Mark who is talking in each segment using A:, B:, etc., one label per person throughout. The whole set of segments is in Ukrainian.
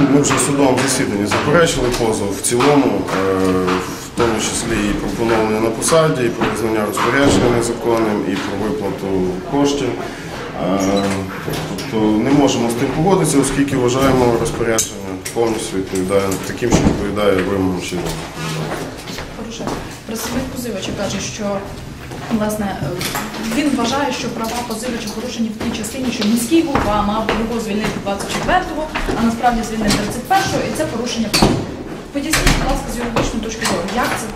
A: ми вже в судовому засіданні заперечили позов в цілому, е, в тому числі і про поновлення на посаді, і про визнання розпорядження незаконним, і про виплату коштів. Е, Тобто не можемо з тим погодитися, оскільки вважаємо розпорядження повністю відповідає таким, що відповідає вимогам.
B: Порушення. Представник позивача каже, що власне е, він вважає, що права позивача порушені в тій частині, що міський голова мав його звільнити 24-го, а насправді звільнив 31-го, і це порушення прав. Поясніть, будь ласка, з юридичної точки зору, як це?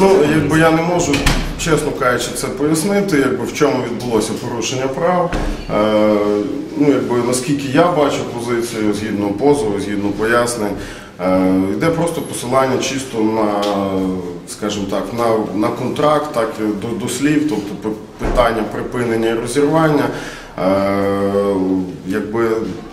A: Ну, якби я не можу, чесно кажучи, це пояснити, якби в чому відбулося порушення прав. Е, ну, якби наскільки я бачу позицію згідно позову, згідно пояснень, е, йде просто посилання чисто на, скажімо так, на, на контракт, так до, до слів, тобто питання припинення і розірвання. Е, якби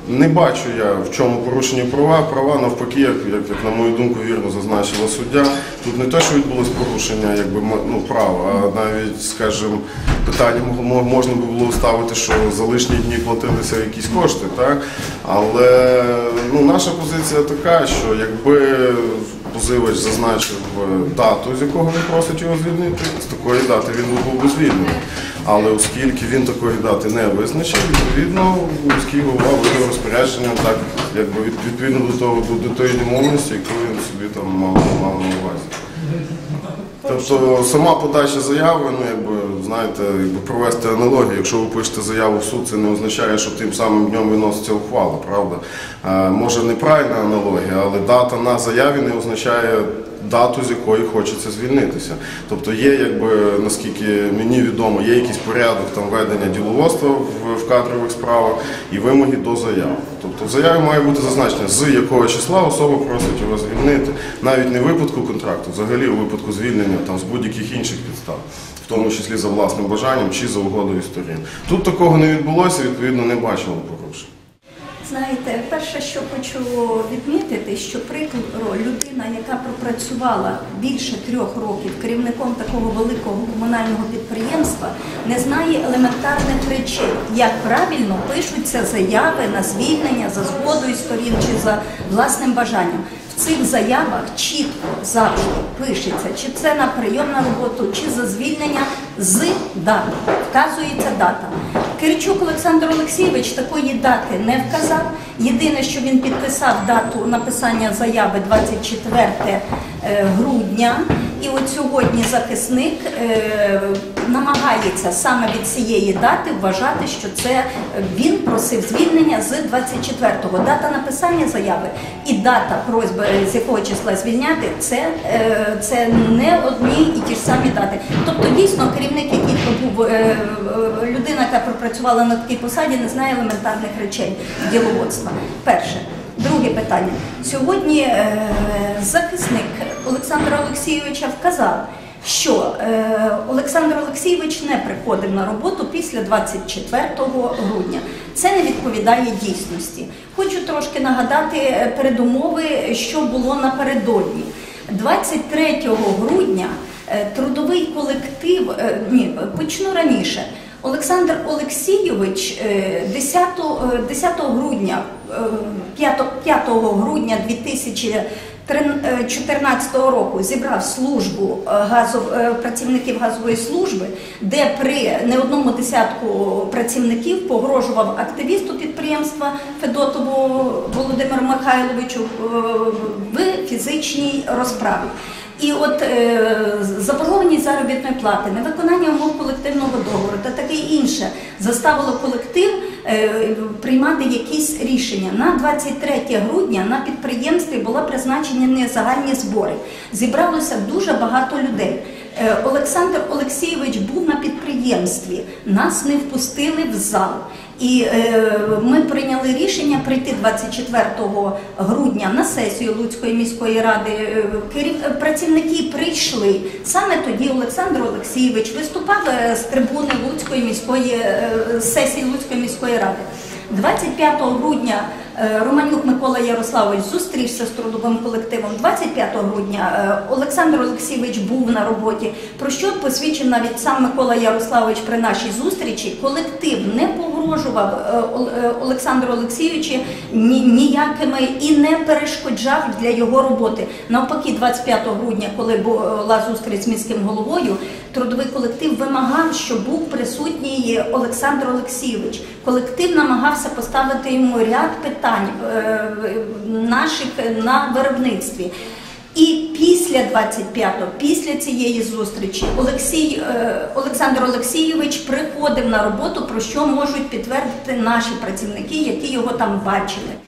A: не бачу я в чому порушені права. Права навпаки, як, як, на мою думку, вірно зазначила суддя. Тут не те, що відбулось порушення якби, ну, права, а навіть, скажімо, питання можна було ставити, що за лишні дні платилися якісь кошти, так? Але ну, наша позиція така, що якби позивач зазначив е, дату, з якого він просить його звільнити, з такої дати він був би звільнений. Але оскільки він такої дати не визначив, відповідно, міський голова видав розпорядження так, якби від- відповідно до того до, до тої домовленості, яку він собі там мав, мав на увазі. Тобто сама подача заяви, ну якби знаєте, якби провести аналогію. Якщо ви пишете заяву в суд, це не означає, що тим самим днем виноситься ухвала, правда? Е, може неправильна аналогія, але дата на заяві не означає дату, з якої хочеться звільнитися. Тобто є, якби наскільки мені відомо, є якийсь порядок там ведення діловодства в, в кадрових справах і вимоги до заяви. Тобто в заяві має бути зазначено, з якого числа особа просить його звільнити, навіть не в випадку контракту, взагалі у випадку звільнення там з будь-яких інших підстав, в тому числі за власним бажанням чи за угодою сторін. Тут такого не відбулося, відповідно, не бачимо порушень.
C: Знаєте, перше, що хочу відмітити, що прикро людина, яка пропрацювала більше трьох років керівником такого великого комунального підприємства, не знає елементарних речей, як правильно пишуться заяви на звільнення за згодою сторін чи за власним бажанням. В цих заявах чітко завжди пишеться, чи це на прийом на роботу, чи за звільнення з дати. Вказується дата. Киричук Олександр Олексійович такої дати не вказав. Єдине, що він підписав дату написання заяви 24 е, грудня. І от сьогодні захисник е, намагається саме від цієї дати вважати, що це він просив звільнення з 24-го. Дата написання заяви і дата просьби, з якого числа звільняти, це, е, це не одні і ті ж самі дати. Дійсно, керівник, який був е, е, людина, яка пропрацювала на такій посаді, не знає елементарних речей діловодства. Перше. Друге питання. Сьогодні е, захисник Олександра Олексійовича вказав, що е, Олександр Олексійович не приходив на роботу після 24 грудня. Це не відповідає дійсності. Хочу трошки нагадати е, передумови, що було напередодні. 23 грудня е, трудовий колектив, е, ні, почну раніше. Олександр Олексійович е, 10, е, 10 грудня, е, 5, 5 грудня 2014 року зібрав службу е, газов, е, працівників газової служби, де при не одному десятку працівників погрожував активісту підприємства Федотову Володимиру Михайловичу е, в фізичній розправі. І от е, заборгованість заробітної плати, невиконання умов колективного договору та таке інше заставило колектив е, приймати якісь рішення. На 23 грудня на підприємстві була призначені незагальні збори. Зібралося дуже багато людей. Е, Олександр Олексійович був на підприємстві, нас не впустили в зал. І е, ми прийняли рішення прийти 24 грудня на сесію Луцької міської ради. Е, Керів... Працівники прийшли. Саме тоді Олександр Олексійович виступав е, з трибуни Луцької міської е, сесії Луцької міської ради. 25 грудня Романюк Микола Ярославович зустрівся з трудовим колективом 25 грудня. Е, Олександр Олексійович був на роботі. Про що посвідчив навіть сам Микола Ярославович при нашій зустрічі. Колектив не погрожував е, Ол- е, Олександру Олексійовичу ні- ніякими і не перешкоджав для його роботи. Навпаки, 25 грудня, коли була зустріч з міським головою, трудовий колектив вимагав, щоб був присутній Олександр Олексійович. Колектив намагався поставити йому ряд питань е, наших на виробництві. І після 25-го, після цієї зустрічі, Олексій е, Олександр Олексійович приходив на роботу, про що можуть підтвердити наші працівники, які його там бачили.